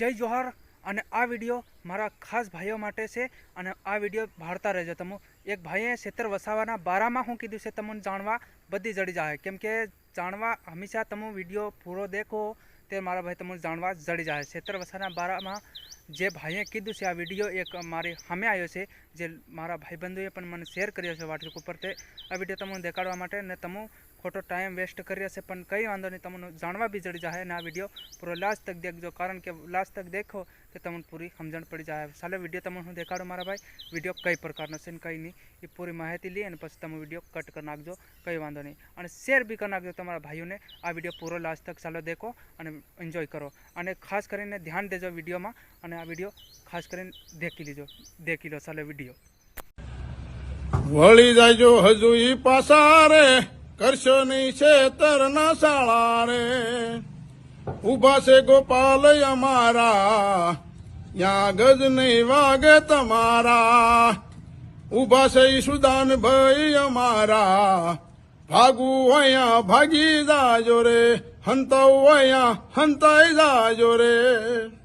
જય જોહર. અને આ વીડિયો મારા ખાસ ભાઈઓ માટે છે અને આ વીડિયો ભાળતા રહેજો. તમે એક ભાઈએ ક્ષેત્ર વસાવાના બારામાં શું કીધું છે, તમને જાણવા બધી જડી જાય કેમ કે જાણવા હંમેશા તમે વીડિયો પૂરો દેખો તે મારા ભાઈ તમને જાણવા જડી જાય ખેતર વસાના બારામાં જે ભાઈએ કીધું છે, આ વીડિયો એક મારી સામે આવ્યો છે, જે મારા ભાઈબંધોએ પણ મને શેર કર્યો છે વોટ્સઅપ ઉપર. તે આ વીડિયો તમને દેખાડવા માટે ને તમે ખોટો ટાઈમ વેસ્ટ કરી હશે પણ કંઈ વાંધો નહીં, તમને જાણવા બી જડી જાય અને આ વીડિયો પૂરો લાસ્ટ તક દેખજો. કારણ કે લાસ્ટ તક દેખો તો તમને પૂરી સમજણ પડી જાય સાલે વીડિયો તમને હું દેખાડું મારા ભાઈ. વીડિયો કઈ પ્રકારનો છે ને કંઈ નહીં, એ પૂરી માહિતી લઈ અને પછી તમે વીડિયો કટ કરી નાખજો. કંઈ વાંધો નહીં. અને શેર બી કરી નાખજો તમારા ભાઈઓને. આ વીડિયો પૂરો લાસ્ટ તક. ચાલો, દેખો અને એન્જોય કરો. અને ખાસ કરીને ધ્યાન દેજો વિડીયોમાં, અને આ વીડિયો ખાસ કરીને દેખી લીજો. દેખી લો ચાલો વીડિયો. વળી જાયજો હજુ ઈ પાસા રે, કરશો નહીં છેતર ના શાળા રે. ઊભા છે ગોપાલ અમારા યા ગજ નહીં વાગે તમારા. ઊભા છે ઈશુદાન ભાઈ અમારા, ભાગુ અહીંયા ભાગી જાજો રે. હંતાવું અહીંયા હંતાઈ જાજો રે.